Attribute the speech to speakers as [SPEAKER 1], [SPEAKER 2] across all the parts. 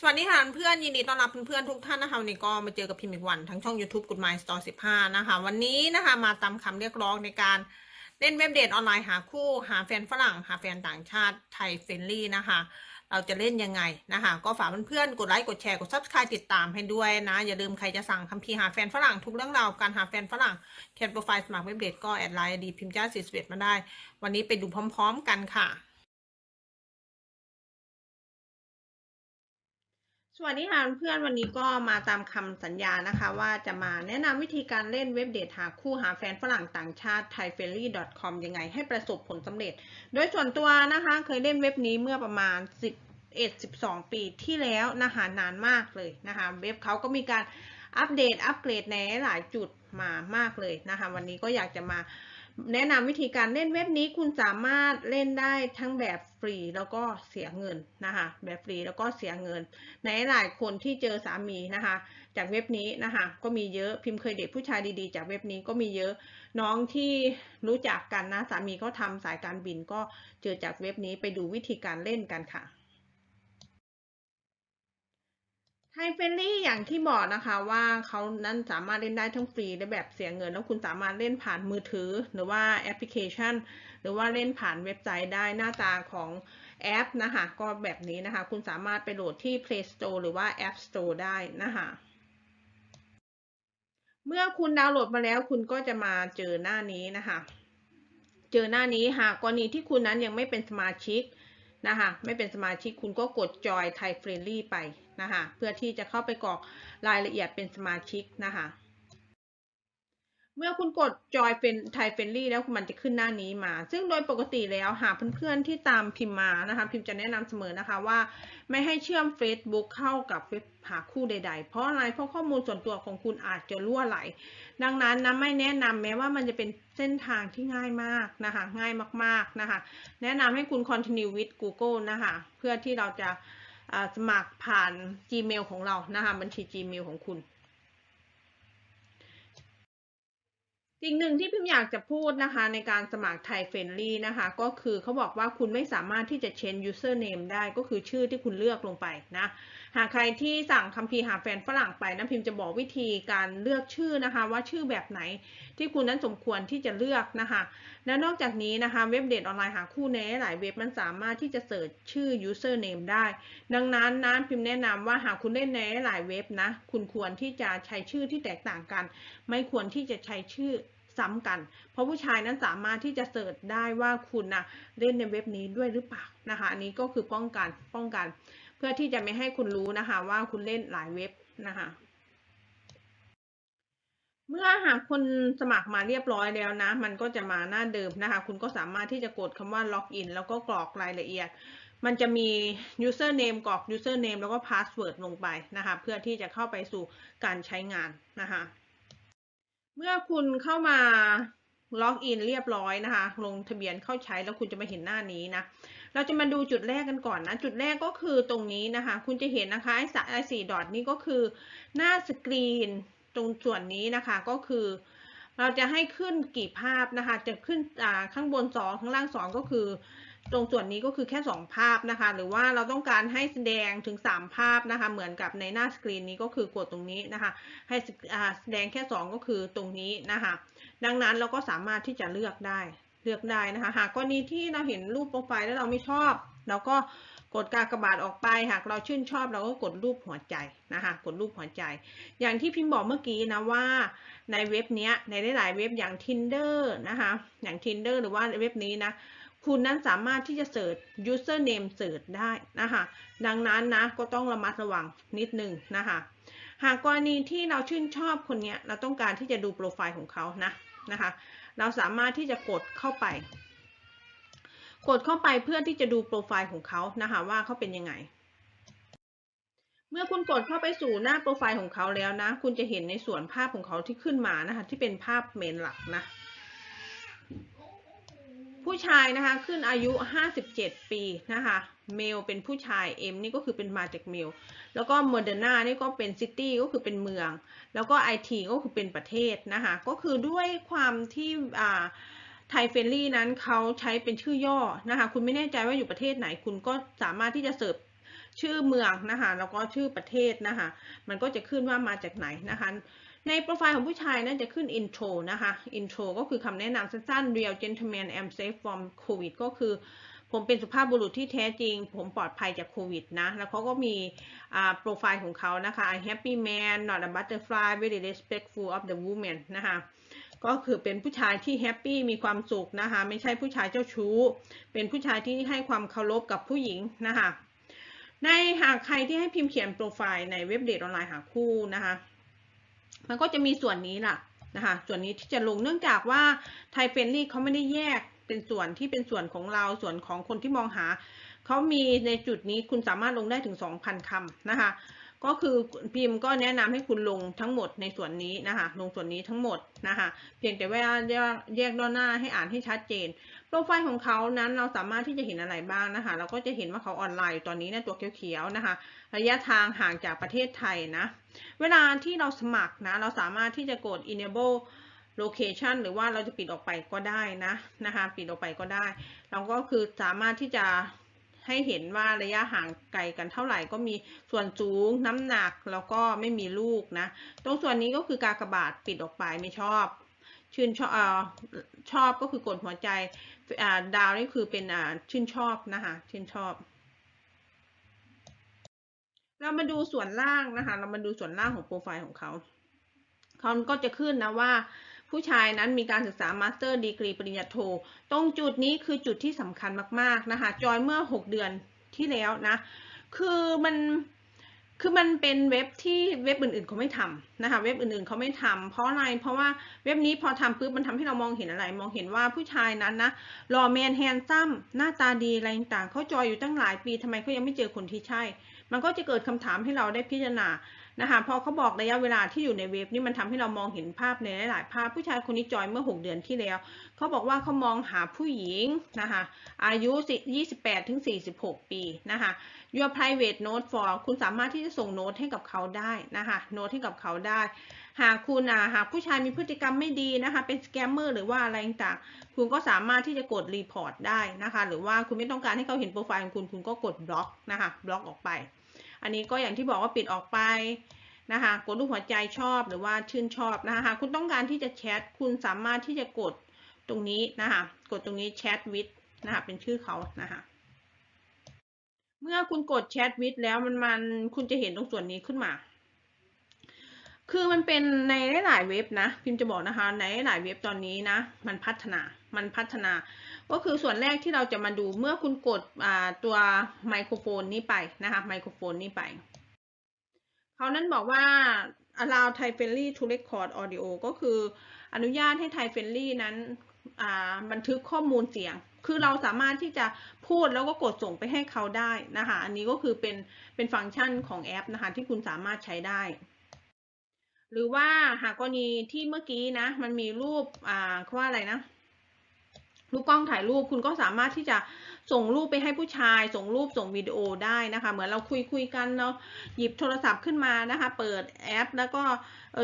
[SPEAKER 1] สวัสดีค่ะเพื่อนยินดีต้อนรับเพื่อนๆทุกท่านนะคะวันนี้ก็มาเจอกับพิมพ์อีกวันทั้งช่อง YouTube Good Mind Store 15นะคะ วันนี้นะคะมาตามคำเรียกร้องในการเล่นเว็บเดทออนไลน์หาคู่หาแฟนฝรั่ง หาแฟนต่างชาติไทยเฟรนลี่นะคะ เราจะเล่นยังไงนะคะ ก็ฝากเพื่อนๆกดไลค์กดแชร์กด Subscribe ติดตามให้ด้วยนะ อย่าลืมใครจะสั่งคำพีร์หาแฟนฝรั่งทุกเรื่องราวการหาแฟนฝรั่งเขียนโปรไฟล์สมัครเว็บเดทก็แอดไลน์ดีพิมพ์จ้าสี่สิบเอ็ดมาได้ วันนี้ไปดูพร้อม ๆ กันค่ะ สวัสดีค่ะเพื่อนวันนี้ก็มาตามคำสัญญานะคะว่าจะมาแนะนำวิธีการเล่นเว็บเดทหาคู่หาแฟนฝรั่งต่างชาติ thaiferry.com ยังไงให้ประสบผลสำเร็จ โดยส่วนตัวนะคะเคยเล่นเว็บนี้เมื่อประมาณ 11 12 ปีที่แล้วนะคะนานมากเลยนะคะเว็บเขาก็มีการอัปเดตอัปเกรดในหลายจุดมามากเลยนะคะวันนี้ก็อยากจะมา แนะนำวิธีการเล่นเว็บนี้คุณสามารถเล่นได้ทั้งแบบฟรีแล้วก็เสียเงินนะคะแบบฟรีแล้วก็เสียเงินในหลายคนที่เจอสามีนะคะจากเว็บนี้นะคะก็มีเยอะพิมพ์เคยเด็กผู้ชายดีๆ จากเว็บนี้ก็มีเยอะน้องที่รู้จักกันนะสามีเขาทำสายการบินก็เจอจากเว็บนี้ไปดูวิธีการเล่นกันค่ะ ไทยเฟรนลี่อย่างที่บอกนะคะว่าเขานั้นสามารถเล่นได้ทั้งฟรีและแบบเสียเงิน แล้วคุณสามารถเล่นผ่านมือถือ หรือว่าแอปพลิเคชัน หรือว่าเล่นผ่านเว็บไซต์ได้หน้าตาของแอปนะคะก็แบบนี้นะคะ คุณสามารถไปโหลดที่ Play Store หรือว่า App Store ได้นะคะเมื่อคุณดาวน์โหลดมาแล้วคุณก็จะมาเจอหน้านี้นะคะ เจอหน้านี้หากกรณีที่คุณนั้นยังไม่เป็นสมาชิก นะคะไม่เป็นสมาชิกคุณก็กดจอยไทยเฟรนลี่ไปนะคะเพื่อที่จะเข้าไปกรอกรายละเอียดเป็นสมาชิกนะคะ เมื่อคุณกดจอยเป็นไทยเฟนลี่แล้วมันจะขึ้นหน้านี้มา ซึ่งโดยปกติแล้วหากเพื่อนๆที่ตามพิมพ์มานะคะ พิมพ์จะแนะนำเสมอนะคะว่า ไม่ให้เชื่อม Facebook เข้ากับเว็บหาคู่ใด ๆ เพราะอะไร เพราะข้อมูลส่วนตัวของคุณอาจจะรั่วไหล ดังนั้นนะไม่แนะนำแม้ว่ามันจะเป็นเส้นทางที่ง่ายมากนะคะ ง่ายมากๆนะคะ แนะนำให้คุณ continue with Google นะคะ เพื่อที่เราจะสมัครผ่าน Gmail ของเรานะคะ บัญชี Gmail ของคุณ สิ่งหนึ่งที่พิมอยากจะพูดนะคะในการสมัครไทยเฟรนลี่นะคะ ก็คือเขาบอกว่าคุณไม่สามารถที่จะ change username ได้ก็คือชื่อที่คุณเลือกลงไปนะ หากใครที่สั่งคัมภีร์หาแฟนฝรั่งไปนะพิมจะบอกวิธีการเลือกชื่อนะคะ ว่าชื่อแบบไหนที่คุณนั้นสมควรที่จะเลือกนะคะ และนอกจากนี้นะคะเว็บเดทออนไลน์หาคู่ในหลายเว็บมันสามารถที่จะเสิร์ชชื่อ username ได้ ดังนั้นนะพิมแนะนำว่าหากคุณเล่นในหลายเว็บนะคุณควรที่จะใช้ชื่อที่แตกต่างกัน ไม่ควรที่จะใช้ชื่อ ซ้ำกัน เพราะผู้ชายนั้นสามารถที่จะเสิร์ชได้ว่าคุณนะเล่นในเว็บนี้ด้วยหรือเปล่านะคะ อันนี้ก็คือป้องกันป้องกัน เพื่อที่จะไม่ให้คุณรู้นะคะ ว่าคุณเล่นหลายเว็บนะคะเมื่อหากคนสมัครมาเรียบร้อยแล้วนะ มันก็จะมาหน้าเดิมนะคะ คุณก็สามารถที่จะกดคำว่า ล็อกอินแล้วก็กรอกรายละเอียด มันจะมี username กรอก username แล้วก็ password ลงไปนะคะ เพื่อที่จะเข้าไปสู่การใช้งานนะคะ เมื่อคุณเข้ามาล็อกอินเรียบร้อยนะคะ ลงทะเบียนเข้าใช้แล้วคุณจะมาเห็นหน้านี้นะ เราจะมาดูจุดแรกกันก่อนนะ จุดแรกก็คือตรงนี้นะคะ คุณจะเห็นนะคะไอ้สไอ้สี่ดอทนี่ก็คือหน้าสกรีนตรงส่วนนี้นะคะก็คือ เราจะให้ขึ้นกี่ภาพนะคะ จะขึ้นข้างบนสองข้างล่างสองก็คือ ตรงส่วนนี้ก็คือแค่ 2 ภาพนะคะ หรือว่าเราต้องการให้แสดงถึง 3 ภาพนะคะ เหมือนกับในหน้าสกรีนนี้ก็คือกดตรงนี้นะคะ ให้แสดงแค่ 2 ก็คือตรงนี้นะคะ ดังนั้นเราก็สามารถที่จะเลือกได้เลือกได้นะคะ หากกรณีที่เราเห็นรูปโปรไฟล์แล้วเราไม่ชอบเราก็กดกากบาทออกไป หากเราชื่นชอบเราก็กดรูปหัวใจนะคะกดรูปหัวใจ อย่างที่พิมพ์บอกเมื่อกี้นะว่าในเว็บนี้ในหลายๆเว็บอย่าง Tinder นะคะอย่าง Tinder หรือว่าเว็บนี้นะ คุณนั้นสามารถที่จะเสิร์ช username เสิร์ชได้นะคะดังนั้นนะก็ต้องระมัดระวังนิดนึงนะคะหากกรณีที่เราชื่นชอบคนนี้เราต้องการที่จะดูโปรไฟล์ของเขานะนะคะเราสามารถที่จะกดเข้าไป กดเข้าไปเพื่อที่จะดูโปรไฟล์ของเขานะคะว่าเขาเป็นยังไง เมื่อคุณกดเข้าไปสู่หน้าโปรไฟล์ของเขาแล้วนะ คุณจะเห็นในส่วนภาพของเขาที่ขึ้นมานะคะที่เป็นภาพเมนหลักนะ ผู้ชายนะคะขึ้นอายุ 57 ปีนะคะ เมลเป็นผู้ชาย M นี่ก็คือเป็นมาจากเมล แล้วก็โมเดอร์นานี่ก็เป็นซิตี้ก็คือเป็นเมือง แล้วก็ IT ก็คือเป็นประเทศนะคะ ก็คือด้วยความที่อ่าไทยเฟรนลี่นั้นเขาใช้เป็นชื่อย่อนะคะ คุณไม่แน่ใจว่าอยู่ประเทศไหน คุณก็สามารถที่จะเสิร์ชชื่อเมืองนะคะ แล้วก็ชื่อประเทศนะคะ มันก็จะขึ้นว่ามาจากไหนนะคะ ในโปรไฟล์ของผู้ชายน่าจะขึ้น intro นะคะ intro ก็คือคำแนะนำสั้นๆ real gentleman am safe from covid ก็คือผมเป็นสุภาพบุรุษที่แท้จริง ผมปลอดภัยจากโควิดนะ แล้วเขาก็มีโปรไฟล์ของเขานะคะ I happy man not a butterfly very respectful of the woman นะคะ ก็คือเป็นผู้ชายที่แฮปปี้มีความสุขนะคะ ไม่ใช่ผู้ชายเจ้าชู้ เป็นผู้ชายที่ให้ความเคารพกับผู้หญิงนะคะ ในหากใครที่ให้พิมพ์เขียนโปรไฟล์ในเว็บเดทออนไลน์หาคู่นะคะ มันก็จะมีส่วนนี้ล่ะนะคะส่วนนี้ที่จะลงเนื่องจากว่าไทเฟนนลี่เขาไม่ได้แยกเป็นส่วนที่เป็นส่วนของเราส่วนของคนที่มองหา เขามีในจุดนี้คุณสามารถลงได้ถึง 2,000คำนะคะ ก็คือพิมพ์ก็แนะนำให้คุณลงทั้งหมดในส่วนนี้นะคะ ลงส่วนนี้ทั้งหมดนะคะ เพียงแต่ว่าแยกแยกด้านหน้าให้อ่านให้ชัดเจน โปรไฟล์ของเขานั้นเราสามารถที่จะเห็นอะไรบ้างนะคะ เราก็จะเห็นว่าเขาออนไลน์อยู่ตอนนี้เนะตัวเขียวๆนะคะ ระยะทางห่างจากประเทศไทยนะ เวลาที่เราสมัครนะ เราสามารถที่จะกด enable location หรือว่าเราจะปิดออกไปก็ได้นะนะคะ ปิดออกไปก็ได้ เราก็คือสามารถที่จะ ให้เห็นว่าระยะห่างไกลกันเท่าไหร่ก็มีส่วนสูงน้ำหนักแล้วก็ไม่มีลูกนะ ตรงส่วนนี้ก็คือกากบาทปิดออกไปไม่ชอบ ชื่นชอบอชอบก็คือกดหัวใจดาวนี่คือเป็นชื่นชอบนะคะชื่นชอบเรามาดูส่วนล่างนะคะ เรามาดูส่วนล่างของโปรไฟล์ของเขา เขาก็จะขึ้นนะว่า ผู้ชายนั้นมีการศึกษามาสเตอร์ดีกรีปริญญาโท ตรงจุดนี้คือจุดที่สำคัญมากๆนะคะจอยเมื่อ 6 เดือนที่แล้วนะ คือมันคือมันเป็นเว็บที่เว็บอื่นๆเขาไม่ทำนะคะเว็บอื่นๆเขาไม่ทำเพราะอะไรเพราะว่าเว็บนี้พอทำปุ๊บมันทำให้เรามองเห็นอะไร มองเห็นว่าผู้ชายนั้นนะรอแมนแฮนซัมหน้าตาดีอะไรต่างๆเขาจอยอยู่ตั้งหลายปีทำไมเขายังไม่เจอคนที่ใช่ มันก็จะเกิดคำถามให้เราได้พิจารณา นะคะพอเขาบอกระยะเวลาที่อยู่ในเว็บนี่มันทำให้เรามองเห็นภาพในหลาย ๆ ภาพผู้ชายคนนี้จอยเมื่อ 6 เดือนที่แล้ว เขาบอกว่าเขามองหาผู้หญิงนะคะอายุ 28 ถึง 46 ปีนะคะ your private note for คุณสามารถที่จะส่งโน้ตให้กับเขาได้นะคะโน้ตให้กับเขาได้ หากคุณอะหากผู้ชายมีพฤติกรรมไม่ดีนะคะเป็นสแกมเมอร์หรือว่าอะไรต่างๆคุณก็สามารถที่จะกดรีพอร์ตได้นะคะหรือว่าคุณไม่ต้องการให้เขาเห็นโปรไฟล์ของคุณคุณก็กดบล็อกนะคะบล็อกออกไป อันนี้ก็อย่างที่บอกว่าปิดออกไปนะคะกดรูปหัวใจชอบหรือว่าชื่นชอบนะคะหากคุณต้องการที่จะแชทคุณสามารถที่จะกดตรงนี้นะคะกดตรงนี้แชทวิดนะคะเป็นชื่อเขานะคะเมื่อคุณกดแชทวิดแล้วมันมันคุณจะเห็นตรงส่วนนี้ขึ้นมา คือมันเป็นในหลายเว็บนะ พิมพ์จะบอกนะคะในหลายเว็บตอนนี้นะ มันพัฒนา มันพัฒนา ก็คือส่วนแรกที่เราจะมาดูเมื่อคุณกดตัวไมโครโฟนนี้ไปนะคะไมโครโฟนนี้ไปเขานั้นบอกว่า allow Thai Friendly to record audio ก็คืออนุญาตให้ Thai Friendly นั้นบันทึกข้อมูลเสียง คือเราสามารถที่จะพูดแล้วก็กดส่งไปให้เขาได้นะคะ อันนี้ก็คือเป็นเป็นฟังก์ชันของแอปนะคะที่คุณสามารถใช้ได้ หรือว่าหากกรณีที่เมื่อกี้นะ มันมีรูปอ่าเขาว่าอะไรนะ รูปกล้องถ่ายรูปคุณก็สามารถที่จะส่งรูปไปให้ผู้ชาย ส่งรูปส่งวิดีโอได้นะคะ เหมือนเราคุยคุยกันเนาะหยิบโทรศัพท์ขึ้นมานะคะ เปิดแอป แล้วก็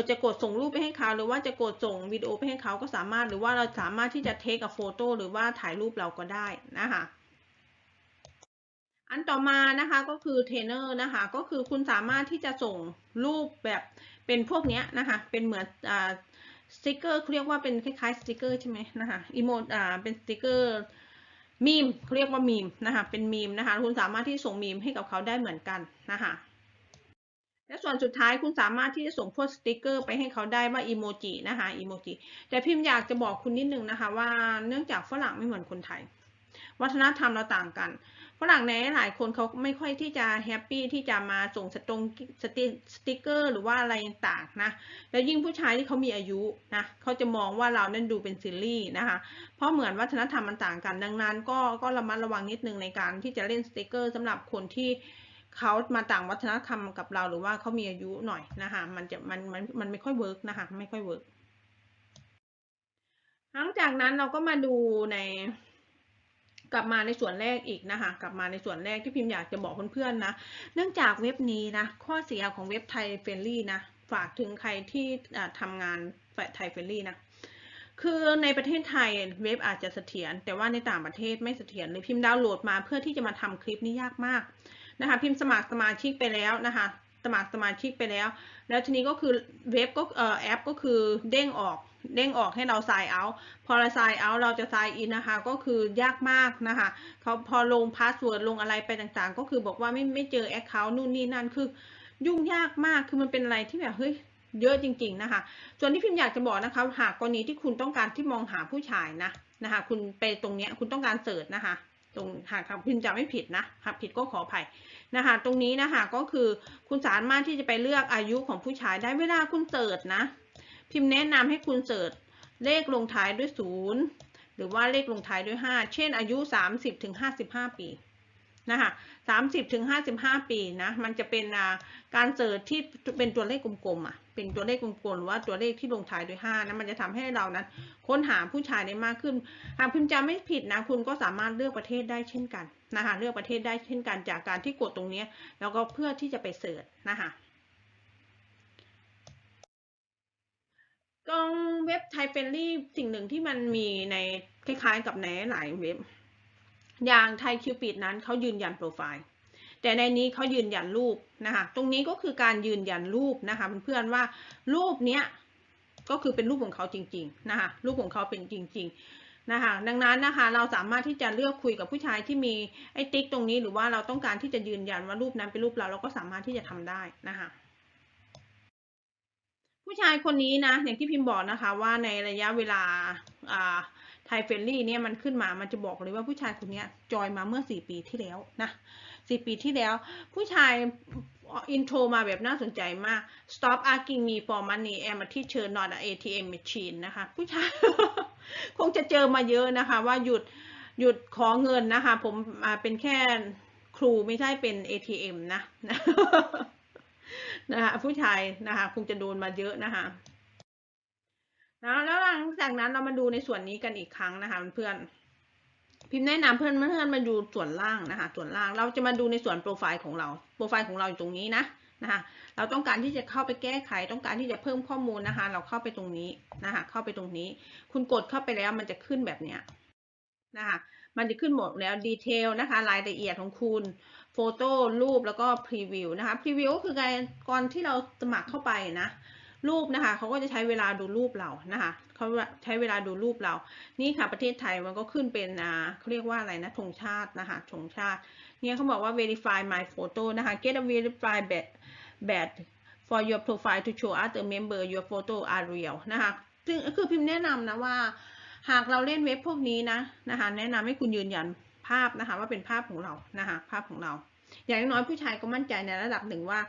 [SPEAKER 1] จะกดส่งรูปไปให้เขาหรือว่าจะกดส่งวิดีโอไปให้เขาก็สามารถหรือว่าเราสามารถที่จะเทคกับโฟโต้หรือว่าถ่ายรูปเราก็ได้นะคะอันต่อมานะคะก็คือเทรนเนอร์นะคะก็คือคุณสามารถที่จะส่งรูปแบบเป็นพวกนี้นะคะเป็นเหมือนอ่า สติกเกอร์เขาเรียกว่าเป็นคล้ายๆสติกเกอร์ใช่ไหมนะคะอีโมอ่าเป็นสติกเกอร์มีมเขาเรียกว่ามีมนะคะเป็นมีมนะคะคุณสามารถที่ส่งมีมให้กับเขาได้เหมือนกันนะคะและส่วนสุดท้ายคุณสามารถที่จะส่งพวกสติกเกอร์ไปให้เขาได้ว่าอีโมจินะคะอีโมจิแต่พิมพ์อยากจะบอกคุณนิดนึงนะคะว่าเนื่องจากฝรั่งไม่เหมือนคนไทย วัฒนธรรมเราต่างกัน ฝรั่งในหลายคนเขาไม่ค่อยที่จะแฮปปี้ที่จะมาส่งสตรงสติสติกเกอร์หรือว่าอะไรต่างๆนะแล้วยิ่งผู้ชายที่เขามีอายุนะเขาจะมองว่าเรานั้นดูเป็นซีรีส์นะคะเพราะเหมือนวัฒนธรรมมันต่างกันดังนั้น ก็ก็ระมัดระวังนิดนึงในการที่จะเล่นสติกเกอร์สำหรับคนที่เขามาต่างวัฒนธรรมกับเราหรือว่าเขามีอายุหน่อยนะคะมันจะมันมันมันไม่ค่อยเวิร์กนะคะไม่ค่อยเวิร์กหลังจากนั้นเราก็มาดูใน กลับมาในส่วนแรกอีกนะคะกลับมาในส่วนแรกที่พิมพ์อยากจะบอกเพื่อนๆนะ เนื่องจากเว็บนี้นะข้อเสียของเว็บไทยเฟรนลี่นะฝากถึงใครที่ทำงานไทยเฟรนลี่นะคือในประเทศไทยเว็บอาจจะเสถียรแต่ว่าในต่างประเทศไม่เสถียรเลยพิมพ์ดาวน์โหลดมาเพื่อที่จะมาทำคลิปนี้ยากมากนะคะพิมพ์สมัครสมาชิกไปแล้วนะคะสมัครสมาชิกไปแล้ว แล้วทีนี้ก็คือเว็บก็แอปก็คือเด้งออก เด้งออกให้เรา sign out พอเรา sign out เราจะ sign in นะคะ ก็คือยากมากนะคะเขาพอลงพาสเวิร์ดลงอะไรไปต่างๆ ก็คือบอกว่าไม่ไม่เจอ account นู่นนี่นั่นคือยุ่งยากมากคือมันเป็นอะไรที่แบบเฮ้ยเยอะจริง ๆนะคะ ส่วนที่พิมพ์อยากจะบอกนะคะ หากกรณีที่คุณต้องการที่มองหาผู้ชายนะนะคะ คุณไปตรงเนี้ยคุณต้องการเสิร์ชนะคะ ตรงหากพิมพ์จะไม่ผิดนะหากผิดก็ขออภัยนะคะ ตรงนี้นะคะก็คือคุณสามารถที่จะไปเลือกอายุของผู้ชายได้เวลาคุณเสิร์ชนะ พิมพ์แนะนำให้คุณเสิร์ชเลขลงท้ายด้วยศูนย์หรือว่าเลขลงท้ายด้วยห้าเช่นอายุสามสิบถึงห้าสิบห้าปีนะคะสามสิบถึงห้าสิบห้าปีนะ มันจะเป็นการเสิร์ชที่เป็นตัวเลขกลมๆอะ เป็นตัวเลขกลมๆหรือว่าตัวเลขที่ลงท้ายด้วยห้านะ มันจะทำให้เรานั้นค้นหาผู้ชายได้มากขึ้น หากพิมพ์จำไม่ผิดนะ คุณก็สามารถเลือกประเทศได้เช่นกันนะคะ เลือกประเทศได้เช่นกันจากการที่กดตรงนี้ แล้วก็เพื่อที่จะไปเสิร์ชนะคะ กองเว็บไทยเฟรนลี่สิ่งหนึ่งที่มันมีในคล้ายๆกับในหลายเว็บ อย่างไทยคิวปิดนั้นเขายืนยันโปรไฟล์ แต่ในนี้เขายืนยันรูปนะคะ ตรงนี้ก็คือการยืนยันรูปนะคะเพื่อนๆว่ารูปเนี้ยก็คือเป็นรูปของเขาจริงๆนะคะรูปของเขาเป็นจริง ๆนะคะดังนั้นนะคะเราสามารถที่จะเลือกคุยกับผู้ชายที่มีไอ้ติ๊กตรงนี้หรือว่าเราต้องการที่จะยืนยันว่ารูปนั้นเป็นรูปเราเราก็สามารถที่จะทำได้นะคะ ผู้ชายคนนี้นะ อย่างที่พิมพ์บอกนะคะว่าในระยะเวลาอ่าไทยเฟรนลี่เนี่ยมันขึ้นมา มันจะบอกเลยว่าผู้ชายคนนี้จอยมาเมื่อสี่ปีที่แล้วนะสี่ปีที่แล้ว ผู้ชายอินโทรมาแบบน่าสนใจมาก stop asking me for money I'm a teacher not an ATM machine นะคะ ผู้ชาย คงจะเจอมาเยอะนะคะ ว่าหยุดหยุดขอเงินนะคะ ผมอ่าเป็นแค่ครูไม่ใช่เป็น ATM นะ นะคะผู้ชายนะคะคงจะโดนมาเยอะนะคะนะแล้วหลังจากนั้นเรามาดูในส่วนนี้กันอีกครั้งนะคะเพื่อนพิมพ์แนะนำเพื่อนเพื่อนมาดูส่วนล่างนะคะส่วนล่างเราจะมาดูในส่วนโปรไฟล์ของเรา โปรไฟล์ของเราอยู่ตรงนี้นะนะคะเราต้องการที่จะเข้าไปแก้ไขต้องการที่จะเพิ่มข้อมูลนะคะ เราเข้าไปตรงนี้นะคะเข้าไปตรงนี้ คุณกดเข้าไปแล้วมันจะขึ้นแบบเนี้ยนะคะมันจะขึ้นหมดแล้วดีเทลนะคะ รายละเอียดของคุณ โฟโต้รูปแล้วก็พรีวิวนะคะพรีวิวก็คือการก่อนที่เราสมัครเข้าไปนะรูปนะคะเขาก็จะใช้เวลาดูรูปเรานะคะเขาใช้เวลาดูรูปเรา นี่ค่ะประเทศไทยมันก็ขึ้นเป็นอ่าเขาเรียกว่าอะไรนะธงชาตินะคะธงชาติ เนี่ยเขาบอกว่า verify my photo นะคะ get a verify badge badge for your profile to show other member your photo are real นะคะซึ่งคือพิมพ์แนะนำนะว่า หากเราเล่นเว็บพวกนี้นะนะคะแนะนำให้คุณยืนยัน ภาพนะคะว่าเป็นภาพของเรานะคะภาพของเรา อย่างน้อยผู้ชายก็มั่นใจในระดับหนึ่งว่า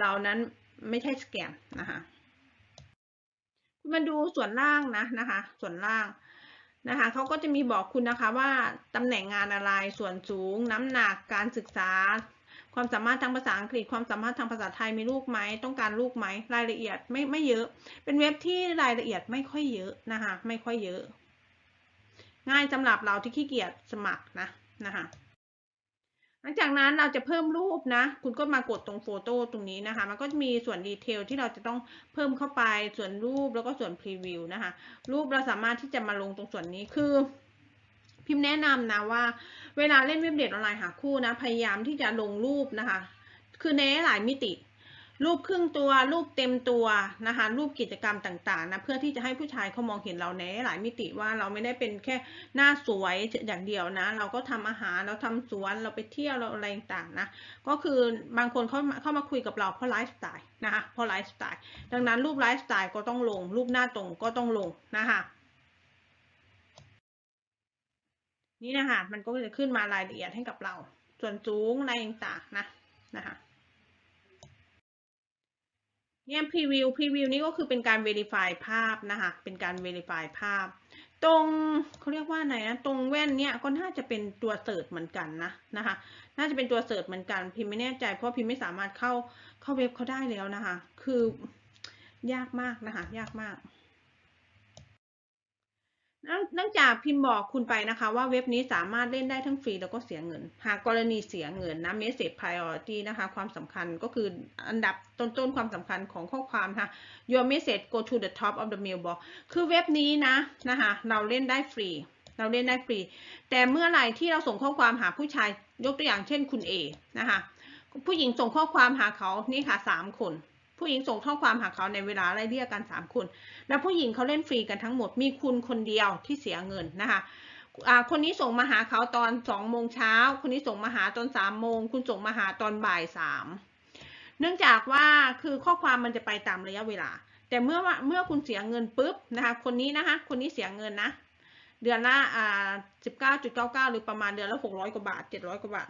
[SPEAKER 1] เรานั้นไม่ใช่สแกมนะคะมาดูส่วนล่างนะนะคะ ส่วนล่างนะคะเขาก็จะมีบอกคุณนะคะว่าตำแหน่งงานอะไรส่วนสูง น้ำหนักการศึกษา ความสามารถทางภาษาอังกฤษ ความสามารถทางภาษาไทยมีลูกไหมต้องการลูกไหมรายละเอียดไม่ไม่เยอะ เป็นเว็บที่รายละเอียดไม่ค่อยเยอะนะคะไม่ค่อยเยอะ ง่ายสำหรับเราที่ขี้เกียจสมัครนะนะคะหลังจากนั้นเราจะเพิ่มรูปนะ คุณก็มากดตรงโฟโต้ตรงนี้นะคะ มันก็จะมีส่วนดีเทลที่เราจะต้องเพิ่มเข้าไปส่วนรูปแล้วก็ส่วนพรีวิวนะคะ รูปเราสามารถที่จะมาลงตรงส่วนนี้คือ พิมพ์แนะนำนะว่าเวลาเล่นเว็บเดทออนไลน์หาคู่นะ พยายามที่จะลงรูปนะคะ คือในหลายมิติ รูปครึ่งตัว รูปเต็มตัวนะคะ รูปกิจกรรมต่างๆนะ เพื่อที่จะให้ผู้ชายเขามองเห็นเราในหลายมิติว่าเราไม่ได้เป็นแค่หน้าสวยอย่างเดียวนะ เราก็ทำอาหาร เราทำสวน เราไปเที่ยว เราอะไรต่างๆนะ ก็คือบางคนเขาเข้ามาคุยกับเราเพราะไลฟ์สไตล์นะคะ เพราะไลฟ์สไตล์ ดังนั้นรูปไลฟ์สไตล์ก็ต้องลง รูปหน้าตรงก็ต้องลงนะคะนี่นะคะมันก็จะขึ้นมารายละเอียดให้กับเรา ส่วนสูงอะไรต่างๆนะนะคะ เนี่ยพรีวิวพรีวิวนี่ก็คือเป็นการ verify ภาพนะคะ เป็นการ verify ภาพ ตรงเขาเรียกว่าไหนนะตรงแว่นเนี่ยก็น่าจะเป็นตัวเสิร์ชเหมือนกันนะนะคะ น่าจะเป็นตัวเสิร์ชเหมือนกันพิมไม่แน่ใจ เพราะพิมไม่สามารถเข้าเข้าเว็บเขาได้แล้วนะคะ คือยากมากนะคะ ยากมาก เนื่องจากพิมพ์บอกคุณไปนะคะว่าเว็บนี้สามารถเล่นได้ทั้งฟรีแล้วก็เสียเงิน หากกรณีเสียเงินนะ message priority นะคะ ความสำคัญก็คืออันดับต้นๆความสำคัญของข้อความนะคะ your message go to the top of the mailbox คือเว็บนี้นะนะคะเราเล่นได้ฟรี เราเล่นได้ฟรี แต่เมื่อไหร่ที่เราส่งข้อความหาผู้ชายยกตัวอย่างเช่นคุณ A นะคะผู้หญิงส่งข้อความหาเขานี่ค่ะสามคน ผู้หญิงส่งข้อความหาเขาในเวลาไล่เรียกกันสามคน แล้วผู้หญิงเขาเล่นฟรีกันทั้งหมด มีคุณคนเดียวที่เสียเงินนะคะคนนี้ส่งมาหาเขาตอนสองโมงเช้า คนนี้ส่งมาหาตอนสามโมง คุณส่งมาหาตอนบ่ายสามเนื่องจากว่าคือข้อความมันจะไปตามระยะเวลา แต่เมื่อว่าเมื่อคุณเสียเงินปุ๊บนะคะ คนนี้นะคะ คนนี้เสียเงินนะ เดือนละอ่าสิบเก้าจุดเก้าเก้าหรือประมาณเดือนละหกร้อยกว่าบาทเจ็ดร้อยกว่าบาท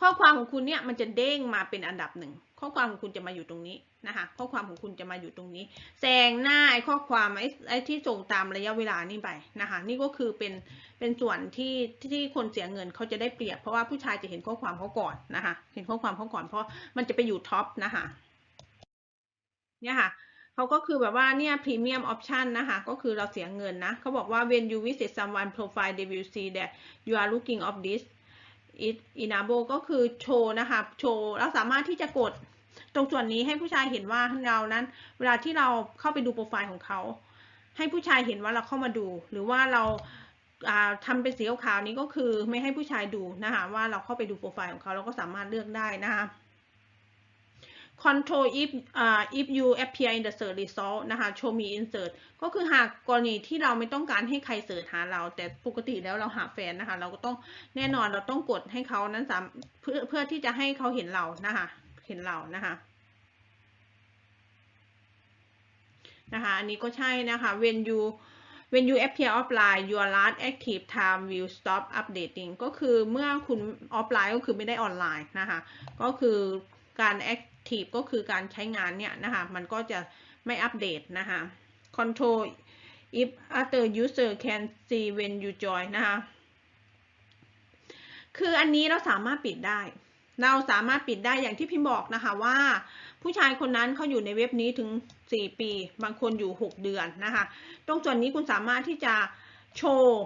[SPEAKER 1] ข้อความของคุณเนี่ยมันจะเด้งมาเป็นอันดับหนึ่ง ข้อความของคุณจะมาอยู่ตรงนี้นะคะ ข้อความของคุณจะมาอยู่ตรงนี้แซงหน้าไอ้ข้อความไอ้ไอ้ที่ส่งตามระยะเวลานี่ไปนะคะ นี่ก็คือเป็นเป็นส่วนที่ที่คนเสียเงินเขาจะได้เปรียบเพราะว่าผู้ชายจะเห็นข้อความเขาก่อนนะคะ เห็นข้อความเขาก่อนเพราะมันจะไปอยู่ท็อปนะคะเนี่ยค่ะเขาก็คือแบบว่าเนี่ยพรีเมียมออปชันนะคะก็คือเราเสียเงินนะเขาบอกว่า when you visit someone profile they will see that you are looking of this อินาโบก็คือโชว์นะคะโชว์เราสามารถที่จะกดตรงส่วนนี้ให้ผู้ชายเห็นว่าเรานั้น เวลาที่เราเข้าไปดูโปรไฟล์ของเขา ให้ผู้ชายเห็นว่าเราเข้ามาดู หรือว่าเราทำทำเป็นสีขาวนี้ก็คือไม่ให้ผู้ชายดูนะคะว่าเราเข้าไปดูโปรไฟล์ของเขาเราก็สามารถเลือกได้นะคะ control if อ่า if you appear in the search result นะคะ show me insert ก็คือหากกรณีที่เราไม่ต้องการให้ใครเสิร์ชหาเรา แต่ปกติแล้วเราหาแฟนนะคะ เราก็ต้องแน่นอนเราต้องกดให้เขานั้นสามเพื่อเพื่อที่จะให้เขาเห็นเรานะคะ เห็นเรานะคะนะคะ อันนี้ก็ใช่นะคะ when you when you appear offline your last active time will stop updating ก็คือเมื่อคุณออฟไลน์ก็คือไม่ได้ออนไลน์นะคะ ก็คือ การ active ก็คือการใช้งานเนี่ยนะคะ มันก็จะไม่อัปเดตนะคะ control if other user can see when you join นะคะ คืออันนี้เราสามารถปิดได้ เราสามารถปิดได้อย่างที่พิมบอกนะคะว่าผู้ชายคนนั้นเขาอยู่ในเว็บนี้ถึง 4 ปี บางคนอยู่ 6 เดือนนะคะ ตรงส่วนนี้คุณสามารถที่จะโชว์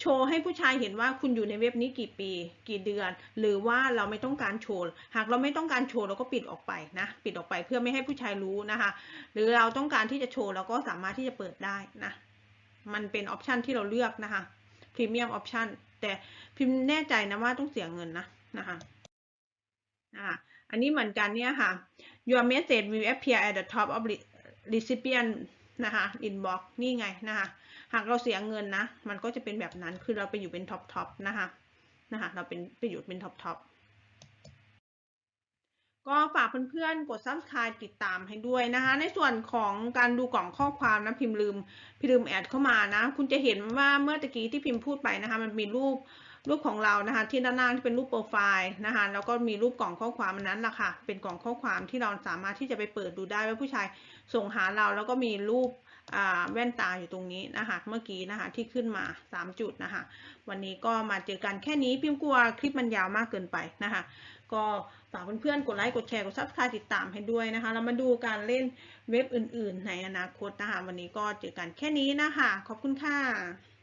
[SPEAKER 1] โชว์ให้ผู้ชายเห็นว่าคุณอยู่ในเว็บนี้กี่ปี กี่เดือน หรือว่าเราไม่ต้องการโชว์ หากเราไม่ต้องการโชว์เราก็ปิดออกไปนะ ปิดออกไปเพื่อไม่ให้ผู้ชายรู้นะคะ หรือเราต้องการที่จะโชว์เราก็สามารถที่จะเปิดได้นะ มันเป็นออปชันที่เราเลือกนะคะพรีเมียมออปชันแต่พิมพ์แน่ใจนะว่าต้องเสียเงินนะนะคะนะคะอันนี้เหมือนกันเนี่ยค่ะ your message will appear at the top of re- recipient นะคะ inbox นี่ไงนะคะ หากเราเสียเงินนะ มันก็จะเป็นแบบนั้น คือเราไปอยู่เป็นท็อปท็อปนะคะ นะคะ เราเป็นไปอยู่เป็นท็อปท็อปก็ฝากเพื่อนๆ กด subscribe ติดตามให้ด้วยนะคะ ในส่วนของการดูกล่องข้อความนะพิมพ์ลืมพิมพ์ลืมแอดเข้ามานะ คุณจะเห็นว่าเมื่อตะกี้ที่พิมพ์พูดไปนะคะ มันมีรูปรูปของเรานะคะ ที่ด้านล่างที่เป็นรูปโปรไฟล์นะคะ แล้วก็มีรูปกล่องข้อความอันนั้นแหละค่ะ เป็นกล่องข้อความที่เราสามารถที่จะไปเปิดดูได้ว่าผู้ชายส่งหาเราแล้วก็มีรูป แว่นตาอยู่ตรงนี้นะคะ เมื่อกี้นะคะที่ขึ้นมา 3 จุดนะคะ วันนี้ก็มาเจอกันแค่นี้พิมพ์กลัวคลิปมันยาวมากเกินไปนะคะ ก็ฝากเพื่อนๆกดไลค์กดแชร์กดซับสไครต์ติดตามให้ด้วยนะคะ เรามาดูการเล่นเว็บอื่นๆ ในอนาคตนะคะ วันนี้ก็เจอกันแค่นี้นะคะ ขอบคุณค่ะ